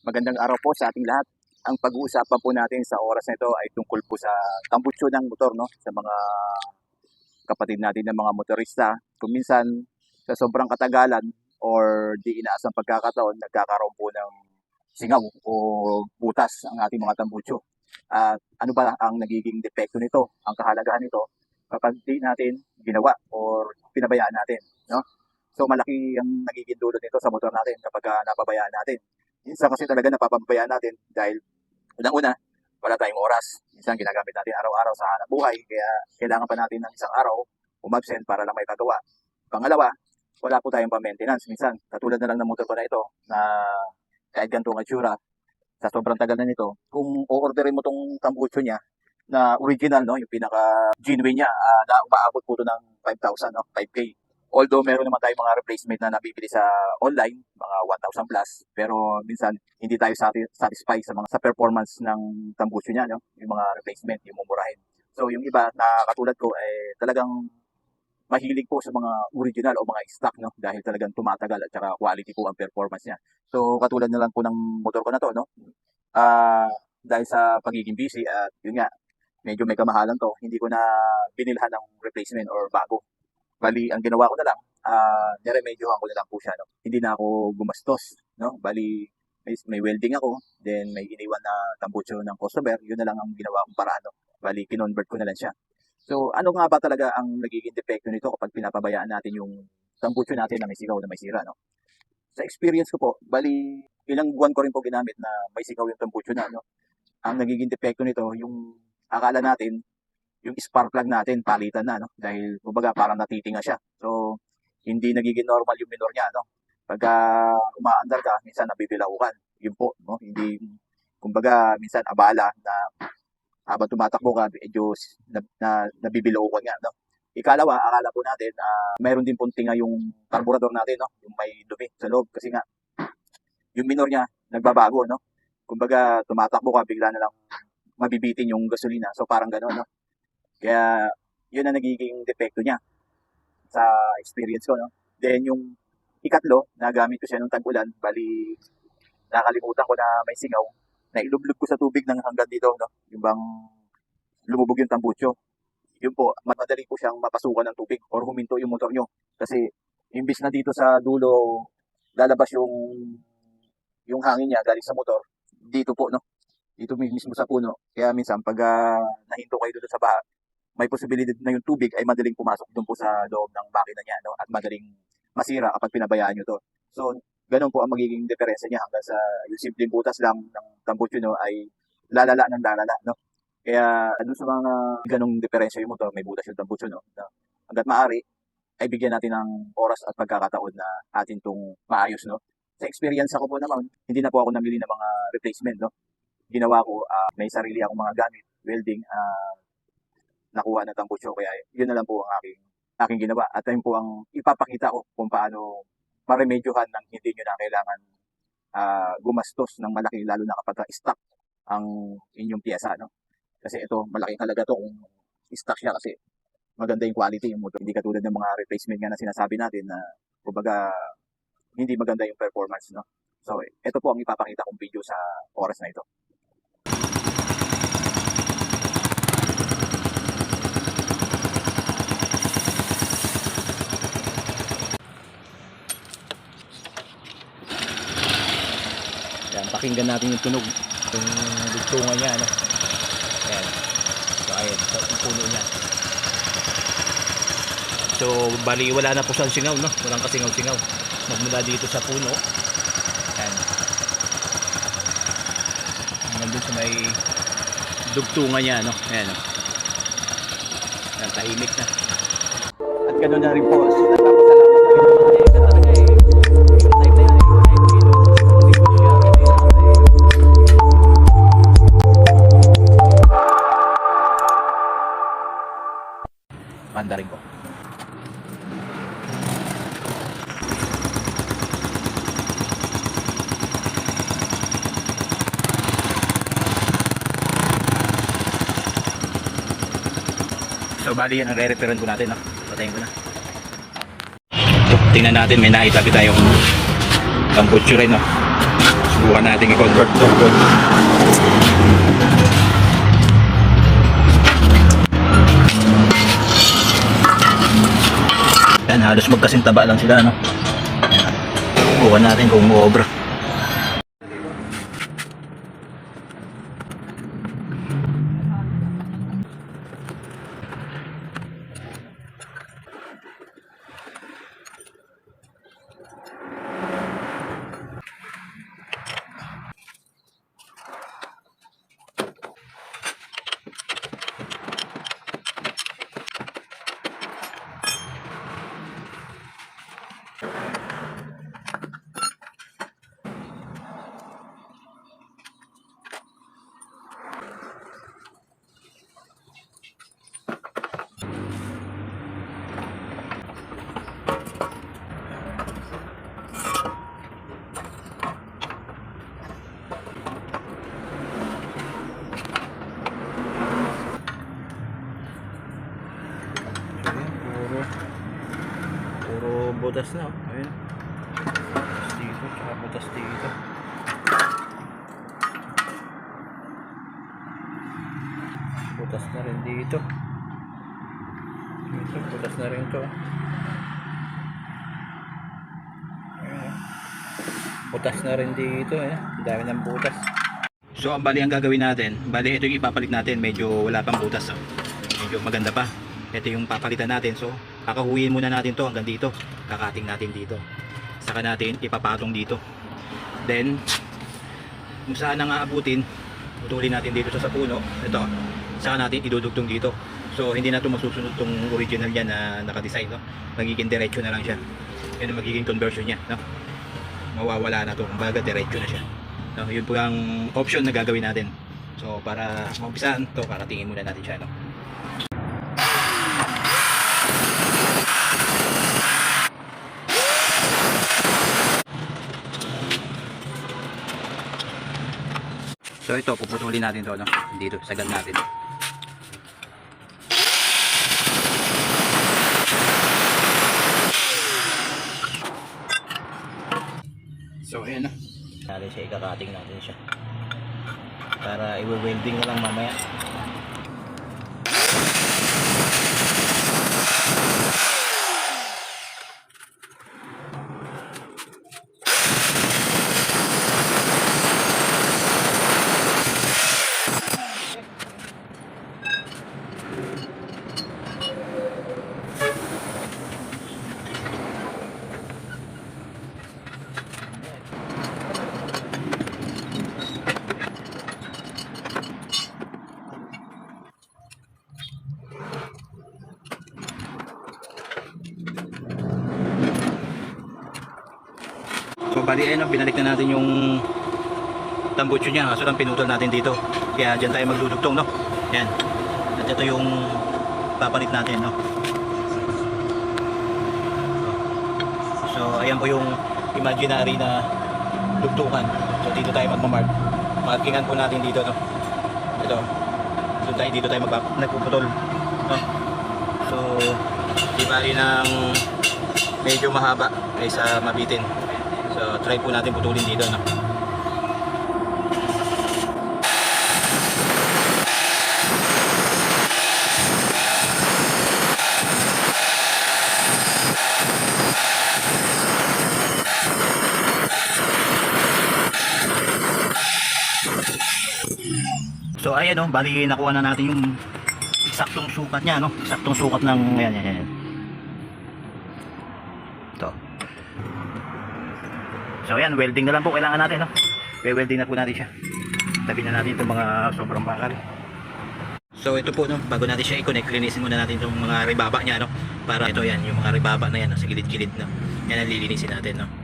Magandang araw po sa ating lahat. Ang pag-uusapan po natin sa oras na ito ay tungkol po sa tambutso ng motor, no? Sa mga kapatid natin ng mga motorista. Kung minsan, sa sobrang katagalan or di inaasang pagkakataon, nagkakaroon po ng singaw o butas ang ating mga tambutso. At ano ba ang nagiging depekto nito? Ang kahalagahan nito kapag di natin ginawa or pinabayaan natin, no? So malaki ang nagiging dulot nito sa motor natin kapag ah, napabayaan natin. Minsan kasi talaga napapabayaan natin dahil unang-una, wala tayong oras. Minsan ginagamit natin araw-araw sa buhay, kaya kailangan pa natin ng isang araw umabsent para lang may pagawa. Pangalawa, wala po tayong pa-maintenance. Minsan, katulad na lang ng motor ko na ito, na kahit ganito ang itsura, sa sobrang tagal na nito, kung o-orderin mo tong tambucho niya, na original, no, yung pinaka-genuine niya, ah, na umaabot po ito ng 5,000, no, 5K. Although meron naman tayong mga replacement na nabibili sa online, mga 1,000 plus, pero minsan hindi tayo sati- satisfied sa mga sa performance ng tambucho niya, no? yung mga replacement, yung mumurahin. So yung iba na katulad ko eh talagang mahilig po sa mga original o mga stock no dahil talagang tumatagal at saka quality po ang performance niya. So katulad na lang po ng motor ko na to no. Ah dahil sa pagiging busy at yun nga medyo may kamahalan to, hindi ko na binilhan ng replacement or bago. Bali, ang ginawa ko na lang, ah niremedyohan ko na lang po siya. No? Hindi na ako gumastos. No? Bali, may, may welding ako, then may iniwan na tambucho ng customer, yun na lang ang ginawa kong paraan. No? Bali, kinonvert ko na lang siya. So, ano nga ba talaga ang nagiging depekto nito kapag pinapabayaan natin yung tambucho natin na may sigaw na may sira, no? Sa experience ko po, bali, ilang buwan ko rin po ginamit na may sigaw yung tambucho na, no? Ang nagiging depekto nito, yung akala natin, yung spark plug natin, palitan na, no? Dahil, kumbaga, parang natitinga siya. So, hindi nagiging normal yung minor niya, no? Pagka umaandar ka, minsan nabibilaukan. Yun po, no? Hindi, kumbaga, minsan abala na habang tumatakbo ka, medyo na, na, nabibilaukan nga, no? Ikalawa, akala po natin, ah mayroon din pong tinga yung carburetor natin, no? Yung may dumi sa loob. Kasi nga, yung minor niya, nagbabago, no? Kumbaga, tumatakbo ka, bigla na lang mabibitin yung gasolina. So, parang gano'n, no? Kaya, yun ang nagiging depekto niya sa experience ko, no? Then, yung ikatlo, nagamit ko siya nung tag-ulan, bali, nakalimutan ko na may singaw, na ilublog ko sa tubig ng hanggang dito, no? Yung bang lumubog yung tambucho. Yun po, madali po siyang mapasukan ng tubig or huminto yung motor nyo. Kasi, imbis na dito sa dulo, lalabas yung yung hangin niya galing sa motor, dito po, no? Dito mismo sa puno. Kaya minsan, pag ah, nahinto kayo doon sa baha, may posibilidad na yung tubig ay madaling pumasok doon po sa loob ng makina niya, no? At madaling masira kapag pinabayaan nyo to. So, ganun po ang magiging diferensya niya hanggang sa yung simpleng butas lang ng tambucho no ay lalala ng lalala, no? Kaya doon sa mga ganong diferensya yung motor, may butas yung tambucho, no? no? Hanggat maaari, ay bigyan natin ng oras at pagkakataon na atin itong maayos, no? Sa experience ako po naman, hindi na po ako namili ng mga replacement, no? Ginawa ko, ah, may sarili akong mga gamit, welding, ah, nakuha ng tambucho, kaya yun na lang po ang aking, aking ginawa. At yun po ang ipapakita ko kung paano maremedyohan ng hindi nyo na kailangan ah, gumastos ng malaki, lalo na kapag stock ang inyong piyesa, no? Kasi ito, malaking halaga to kung stock siya kasi maganda yung quality yung motor. Hindi katulad ng mga replacement nga na sinasabi natin na kumbaga hindi maganda yung performance, no? So, ito po ang ipapakita kong video sa oras na ito. Yan, pakinggan natin yung tunog. Yung dugtungan niya, ano. Ayan. So, ayun, sa puno niya. So, bali, wala na po siyang singaw, no? Walang kasingaw-singaw. Magmula dito sa puno. Ayan. Nandun sa may dugtungan niya, no? Ayan? Ayan, tahimik na. At ganoon na rin po. So, So bali yan ang re-referan ko natin, no? Patayin ko na. So, tingnan natin, may yung kampucho rin, no? Subukan natin i-convert to. Yan, halos magkasing taba lang sila, no? Subukan natin kung uobra. Butas na. oh. Ayun. Butas dito, tsaka butas dito. Butas na rin dito. Ito, butas na rin to. Ayun, oh. Butas na rin dito eh. Ang dami ng butas. So, ang bali ang gagawin natin, bali ito yung ipapalit natin, medyo wala pang butas. Oh. Medyo maganda pa. Ito yung papalitan natin. So, kakahuyin muna natin to hanggang dito. Kakating natin dito. Saka natin ipapatong dito. Then, kung saan ang aabutin, putulin natin dito sa sapuno. Ito. Saka natin idudugtong dito. So, hindi na ito masusunod tong original niya na nakadesign. No? Magiging diretso na lang siya. Yan ang magiging conversion niya. No? Mawawala na to. Kumbaga, diretso na siya. No? Yun po ang option na gagawin natin. So, para maumpisahan to, para tingin muna natin siya. No? So ito, puputulin natin to, no? Dito, sagad natin. So ayan na. Natin siya, ikakating natin siya. Para i-welding na lang mamaya. So bali ayun, binalik na natin yung tambutso niya kaso lang pinutol natin dito. Kaya diyan tayo magdudugtong no. Yan. At ito yung papalit natin no. So ayan po yung imaginary na dugtungan. So dito tayo magmamark. Markingan po natin dito no. Ito. Doon tayo dito tayo magpap nagpuputol. No. So di bali ng medyo mahaba kaysa mabitin. So try po natin putulin dito no. So ayan no, bali nakuha na natin yung eksaktong sukat niya no, eksaktong sukat ng ayan ayan. ayan. So ayan, welding na lang po kailangan natin no. We-welding na po natin siya. Tabi na natin itong mga sobrang bakal. So ito po no, bago natin siya i-connect, linisin muna natin itong mga ribaba niya no. Para ito yan, yung mga ribaba na yan no, sa gilid-gilid no. Yan ang lilinisin natin no.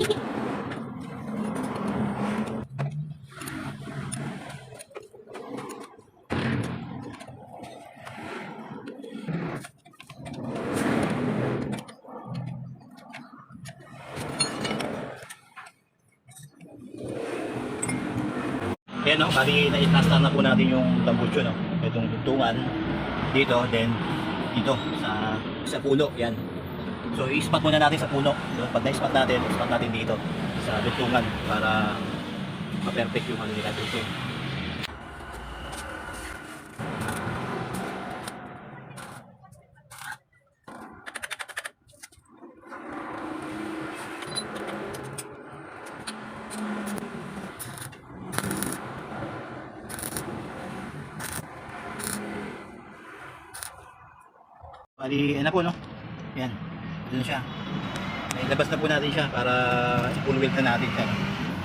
Ayan o, bali naitasta na po natin yung tambucho, no? Itong tungan dito, then dito sa, sa puno, yan. So i-spot muna natin sa puno. So, pag na-spot natin, spot natin dito sa tugtungan para ma-perfect yung ano nila dito. Bali, ano po no? Yan. Doon siya. Ilabas na po natin siya para i-full weld na natin siya.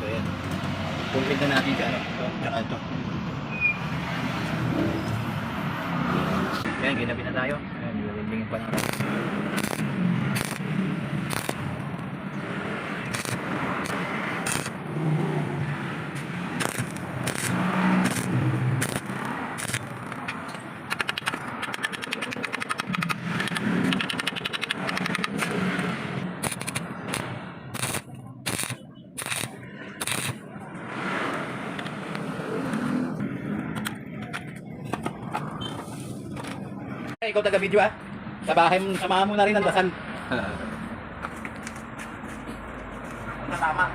So yan. Full weld na natin siya. No? So, tsaka ito. Yan, ginabi na tayo. Yan, i-weldingin pa natin. Ikaw taga-video ah. Sa bahay mo, samahan mo na rin ang dasal. Tama.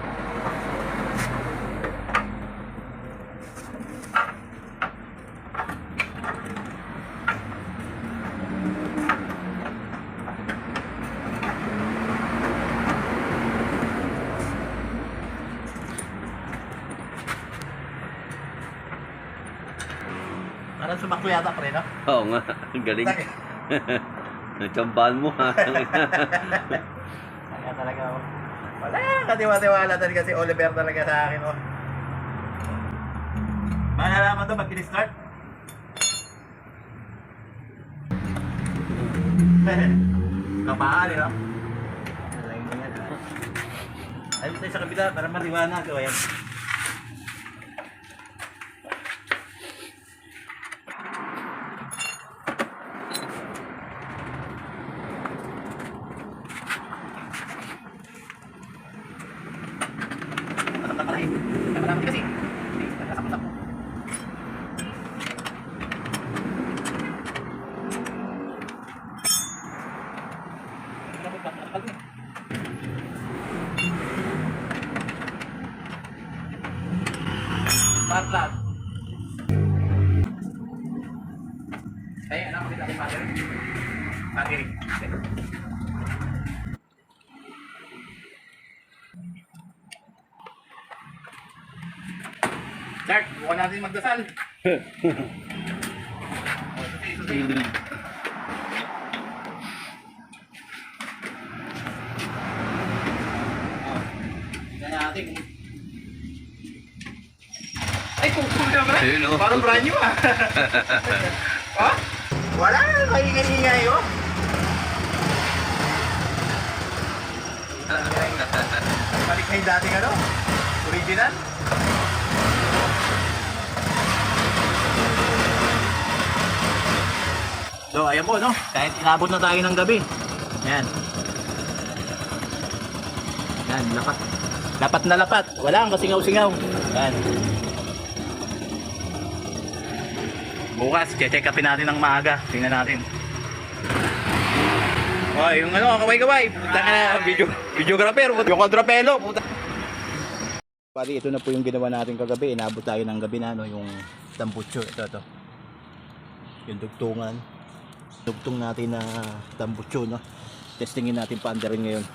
Parang sumakto yata pre, no? Oo nga, ang galing. Natsambahan mo ha. Kaya talaga ako. Wala, katiwa-tiwala talaga si Oliver talaga sa akin. Oh. Malalaman to pag start Kapaan, no? Ayun tayo sa kabila para maliwanag. O, ayan. Patap na pala eh. Kaya marami kasi. Nagkasakot-sakot. Patlat. Ay, ano kapit natin battery? Battery. Start, bukan natin magdasal. Natin. Ay, kumpul na ba? Ayun, oh. Parang brand new ah. oh? Wala, maingay-ingay oh. Balik na yung dating ano, original. Ayan po, no? Kahit inabot na tayo ng gabi. Ayan. Ayan, lapat. Lapat na lapat. Wala ang kasingaw-singaw. Ayan. Bukas, check upin natin ng maaga. Tingnan natin. Oh, yung ano, kaway-kaway. Puta ka na, video, videographer. Yung kontrapelo. Puta. Pari, ito na po yung ginawa natin kagabi. Inabot tayo ng gabi na, no, yung tambucho. Ito, ito. Yung dugtungan. Dugtong natin na tambucho, no. Testingin natin pa rin ngayon.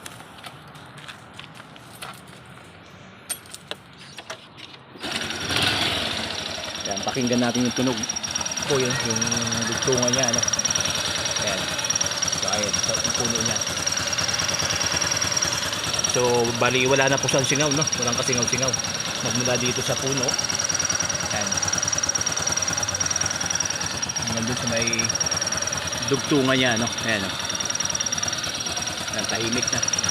Yan, pakinggan natin yung tunog po yun, yung dugtungan niya, ano. Ayan. So, ayun, sa puno niya. So, bali, wala na po siyang singaw, no? Walang kasingaw-singaw. Magmula dito sa puno. Ayan. Nandun sa may dugtungan niya, no? Ayan, no? Ayan, tahimik na.